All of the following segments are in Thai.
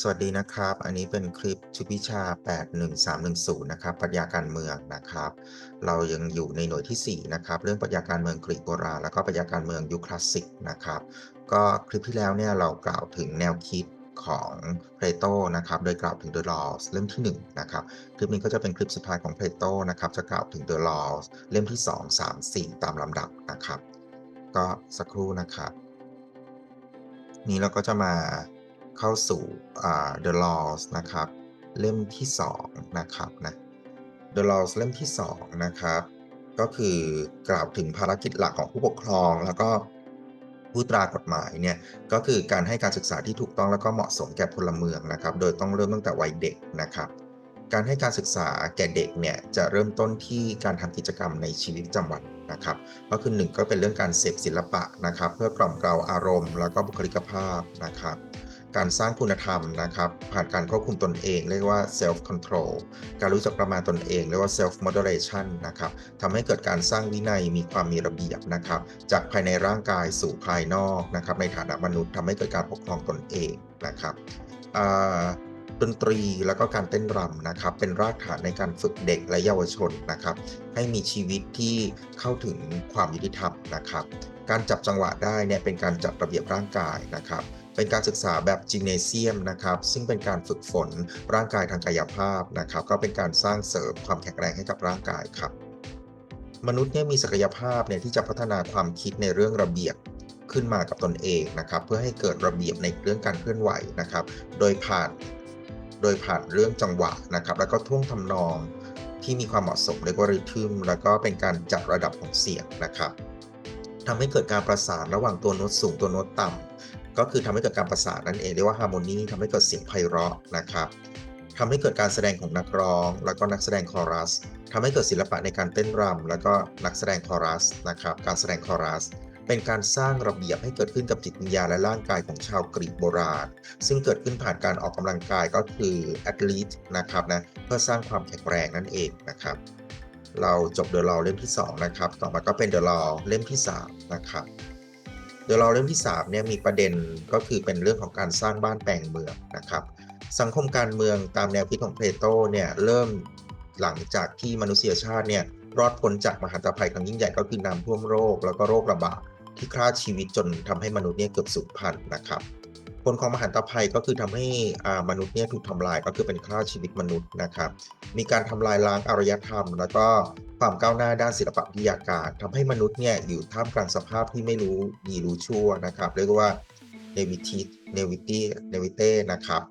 สวัสดีนะครับ อันนี้เป็นคลิปชุดวิชา 81310 นะครับปรัชญาการเมืองนะครับ เรายังอยู่ในหน่วยที่ 4 นะครับ เรื่องปรัชญาการเมืองกรีกโบราณแล้วก็ปรัชญาการเมืองยุคคลาสสิกนะครับ ก็คลิปที่แล้วเนี่ยเรากล่าวถึงแนวคิดของเพลโตนะครับ โดยกล่าวถึง The Laws เล่มที่ 1 นะครับ คลิปนี้ก็จะเป็นคลิปสุดท้ายของเพลโตนะครับ จะกล่าวถึง The Laws เล่มที่ 2 3 4 ตามลำดับนะครับ ก็สักครู่นะครับ นี้เราก็จะมา เข้าสู่ The Laws นะครับ เล่มที่ 2 นะครับนะ The Laws เล่มที่ 2 นะครับ ก็คือกล่าวถึงภารกิจหลักของผู้ปกครอง แล้วก็ผู้ตรากฎหมายเนี่ย ก็คือการให้การศึกษาที่ถูกต้องแล้วก็เหมาะสมแก่พลเมืองนะครับ โดยต้องเริ่มตั้งแต่วัยเด็กนะครับการให้การศึกษาแก่เด็กเนี่ยจะเริ่มต้นที่การทำกิจกรรมในชีวิตประจำวันนะครับก็คือหนึ่งก็เป็นเรื่องการเสพศิลปะนะครับ เพื่อกล่อมเกลาอารมณ์ แล้วก็บุคลิกภาพนะครับ การสร้างคุณธรรมนะครับ ผ่านการควบคุมตนเอง เรียกว่า self control การรู้จักประมาณตนเองเรียกว่า self moderation นะครับทำให้เกิดการสร้างวินัยมีความมีระเบียบนะครับ จากภายในร่างกายสู่ภายนอกนะครับในฐานะมนุษย์ทำให้เกิดการปกครองตนเองนะครับดนตรีแล้วก็การเต้นรำนะครับ เป็นรากฐานในการฝึกเด็กและเยาวชนนะครับ ให้มีชีวิตที่เข้าถึงความยุติธรรมนะครับ การจับจังหวะได้เนี่ยเป็นการจัดระเบียบร่างกายนะครับ เป็นการศึกษาแบบจิมเนเซียมนะครับ ซึ่งเป็นการฝึกฝนร่างกายทางกายภาพนะครับ ก็เป็นการสร้างเสริมความแข็งแรงให้กับร่างกายครับ มนุษย์เนี่ยมีศักยภาพเนี่ยที่จะพัฒนาความคิดในเรื่องระเบียบขึ้นมากับตนเองนะครับ เพื่อให้เกิดระเบียบในเรื่องการเคลื่อนไหวนะครับ โดยผ่านโดยผ่านเรื่องจังหวะนะครับ แล้วก็ท่วงทำนองที่มีความเหมาะสมเรียกว่าริทึมแล้วก็เป็นการจัดระดับของเสียงนะครับทำให้เกิดการประสานระหว่างตัวโน้ตสูงตัวโน้ตต่ำ ก็คือทำให้เกิดการประสานนั่นเองเรียกว่าฮาร์โมนีทำให้เกิดเสียงไพเราะนะครับทำให้เกิดการแสดงของนักร้อง แล้วก็นักแสดงคอรัสทำให้เกิดศิลปะในการเต้นรำแล้วก็นักแสดงคอรัสนะครับการแสดงคอรัสเป็นการสร้างระเบียบให้เกิดขึ้นกับจิตวิญญาณและร่างกายของชาวกรีกโบราณ ซึ่งเกิดขึ้นผ่านการออกกำลังกายก็คือแอตลีตนะครับนะเพื่อสร้างความแข็งแรงนั่นเองนะครับ เราจบเดอะลอเล่มที่ 2 นะครับ ต่อมาก็เป็นเดอะลอเล่มที่ 3 นะครับ เดอะลอเล่มที่3เนี่ยมีประเด็นก็คือเป็นเรื่องของการสร้างบ้านแปลงเมืองนะครับ สังคมการเมืองตามแนวคิดของเพลโตเนี่ยเริ่มหลังจากที่มนุษยชาติเนี่ยรอดพ้นจากมหันตภัยครั้งยิ่งใหญ่ก็คือน้ำท่วมโรค แล้วก็โรคระบาดที่ฆ่าชีวิตจนทำให้มนุษย์เนี่ยเกือบสูญพันธุ์นะครับ ผลของมหันตภัยก็คือทำให้มนุษย์เนี่ยถูกทำลายก็คือเป็นฆ่าชีวิตมนุษย์นะครับ มีการทำลายล้างอารยธรรม แล้วก็ ความก้าวหน้าด้านศิลปวิทยาการทำให้มนุษย์เนี่ยอยู่ท่ามกลางสภาพที่ไม่รู้ดีรู้ชั่วนะครับ เรียกว่าเนวิติเนวิตี้เนวิเต้นะครับ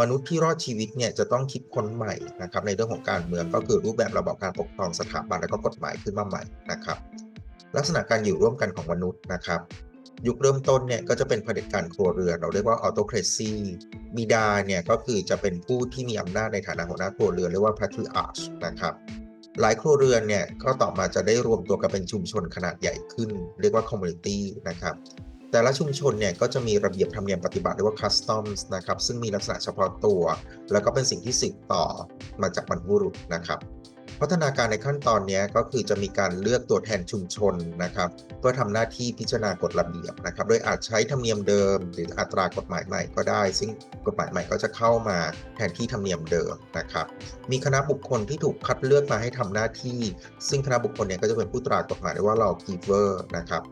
มนุษย์ที่รอดชีวิตเนี่ยจะต้องคิดค้นใหม่นะครับในเรื่องของการเมืองก็คือรูปแบบระบอบการปกครองสถาบันและก็กฎหมายขึ้นมาใหม่นะครับ ลักษณะการอยู่ร่วมกันของมนุษย์นะครับ ยุคเริ่มต้นเนี่ยก็จะเป็นเผด็จการครัวเรือนเราเรียกว่าออโตเครซีบิดาเนี่ยก็คือจะเป็นผู้ที่มีอำนาจในฐานะหัวหน้าครัวเรือนเรียกว่าพ a t r i a r c h นะครับ หลายครัวเรือนเนี่ยก็ต่อมาจะได้รวมตัวกันเป็นชุมชนขนาดใหญ่ขึ้น เรียกว่าคอมมูนิตี้นะครับแต่ละชุมชนเนี่ยก็จะมีระเบียบธรรมเนียมปฏิบัติเรียกว่าคัสตอมส์นะครับซึ่งมีลักษณะเฉพาะตัว แล้วก็เป็นสิ่งที่สืบต่อมาจากบรรพบุรุษนะครับ พัฒนาการในขั้นตอนนี้ก็คือจะมีการเลือกตัวแทนชุมชนนะครับ เพื่อทำหน้าที่พิจารณากฎระเบียบนะครับ โดยอาจใช้ธรรมเนียมเดิม หรืออัตรากฎหมายใหม่ก็ได้ ซึ่งกฎหมายใหม่ก็จะเข้ามาแทนที่ธรรมเนียมเดิมนะครับ มีคณะบุคคลที่ถูกคัดเลือกมาให้ทำหน้าที่ ซึ่งคณะบุคคลเนี่ยก็จะเป็นผู้ตรากฎหมายเรียกว่า lawgiver นะครับ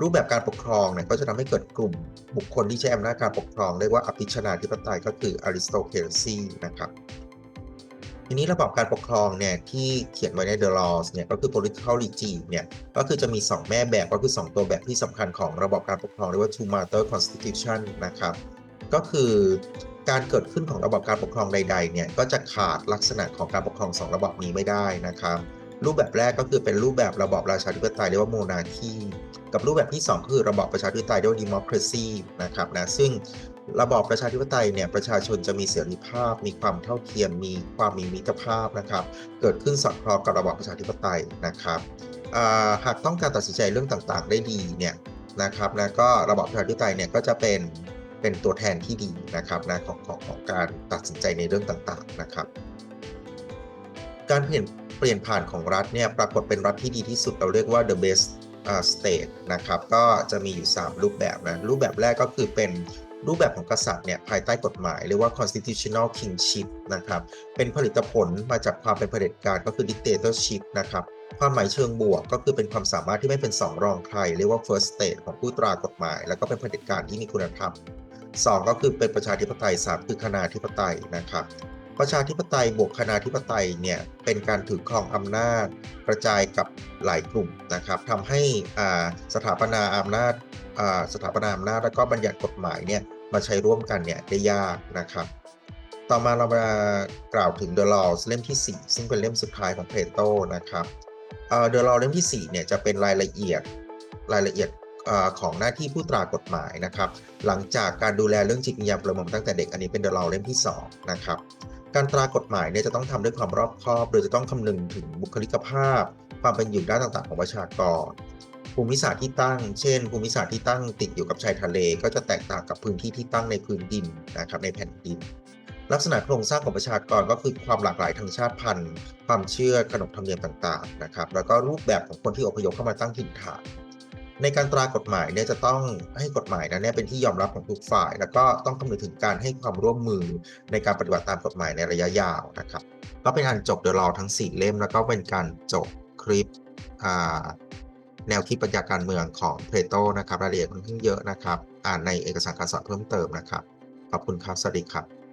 รูปแบบการปกครองเนี่ยก็จะทำให้เกิดกลุ่มบุคคลที่ใช้อำนาจการปกครองเรียกว่าอภิชนาธิปไตยก็คือ aristocracy นะครับ ทีนี้ระบบการปกครองเนี่ยที่เขียนไว้ใน The Laws เนี่ยก็คือ political regime เนี่ยก็คือจะมี 2 แม่แบบก็คือ 2 ตัวแบบที่สำคัญของระบบการปกครองเรียกว่า two master constitution นะครับก็คือการเกิดขึ้นของระบบการปกครองใดๆเนี่ยก็จะขาดลักษณะของการปกครอง 2 ระบบนี้ไม่ได้นะครับรูปแบบแรกก็คือเป็นรูปแบบระบอบราชาธิปไตยเรียกว่าโมนาคีกับรูปแบบที่ 2 คือระบอบประชาธิปไตยเรียกว่า democracy นะครับนะซึ่ง ระบอบประชาธิปไตยเนี่ยประชาชนจะมีเสรีภาพ มีความเท่าเทียม มีความมีมิตรภาพนะครับ เกิดขึ้นสอดคล้องกับระบอบประชาธิปไตยนะครับหากต้องการตัดสินใจเรื่องต่างๆ ได้ดีเนี่ยนะครับนะก็ระบอบประชาธิปไตยเนี่ยก็จะเป็นเป็นตัวแทนที่ดีนะครับนะของของของการตัดสินใจในเรื่องต่างๆนะครับ การเปลี่ยนเปลี่ยนผ่านของรัฐเนี่ยปรากฏเป็นรัฐที่ดีที่สุดเราเรียกว่า the best state นะครับก็จะมีอยู่ 3 รูปแบบนะรูปแบบแรกก็คือเป็น รูปแบบของกษัตริย์เนี่ยภายใต้กฎหมายเรียกว่า constitutional kingship นะครับ เป็นผลิตผลมาจากความเป็นเผด็จการก็คือ dictatorship นะครับความหมายเชิงบวกก็คือเป็นความสามารถที่ไม่เป็นสองรองใคร เรียกว่า first state ของผู้ตรากฎหมาย แล้วก็เป็นเผด็จการที่มีคุณธรรมสองก็คือเป็นประชาธิปไตยสามคือคณาธิปไตยนะครับประชาธิปไตยบวกคณาธิปไตยเนี่ยเป็นการถือครองอำนาจ กระจายกับหลายกลุ่มนะครับทำให้อาสถาปนาอำนาจสถาปนาอำนาจแล้วก็บัญญัติกฎหมายเนี่ย มาใช้ร่วมกันเนี่ยได้ยากนะครับ ต่อมาเรามากล่าวถึง The Laws เล่มที่ 4 ซึ่งเป็นเล่มสุดท้ายของเพลโตนะครับเอ่อ The Law เล่มที่ 4 เนี่ยจะเป็นรายละเอียดรายละเอียดอของหน้าที่ผู้ตรากฎหมายนะครับ หลังจากการดูแลเรื่องจิตวิญญาณพลเมืองตั้งแต่เด็กอันนี้เป็น The Law เล่มที่ 2 นะครับ การตรากฎหมายเนี่ยจะต้องทำด้วยความรอบคอบ โดยจะต้องคำนึงถึงบุคลิกภาพ ความเป็นอยู่ด้านต่างๆ ของประชากร ภูมิศาสตร์ที่ตั้ง เช่น ภูมิศาสตร์ที่ตั้งติดอยู่กับชายทะเล ก็จะแตกต่างกับพื้นที่ที่ตั้งในพื้นดินนะครับในแผ่นดิน ลักษณะโครงสร้างของประชากรก็คือความหลากหลายทางชาติพันธุ์ ความเชื่อขนบธรรมเนียมต่างๆนะครับแล้วก็รูปแบบของคนที่อพยพเข้ามาตั้งถิ่นฐานในการตรากฎหมายเนี่ยจะต้องให้กฎหมายนั้นเนี่ยเป็นที่ยอมรับของทุกฝ่าย แล้วก็ต้องคำนึงถึงการให้ความร่วมมือในการปฏิบัติตามกฎหมายในระยะยาวนะครับก็เป็นอันจบเดอะลอทั้ง 4 เล่ม แล้วก็เป็นการจบคลิปอ่า แนวคิดปัญญาการเมืองของเพลโตนะครับรายละเอียดค่อนข้างเยอะนะครับ อ่านในเอกสารการสอนเพิ่มเติมนะครับ ขอบคุณครับ สวัสดีครับ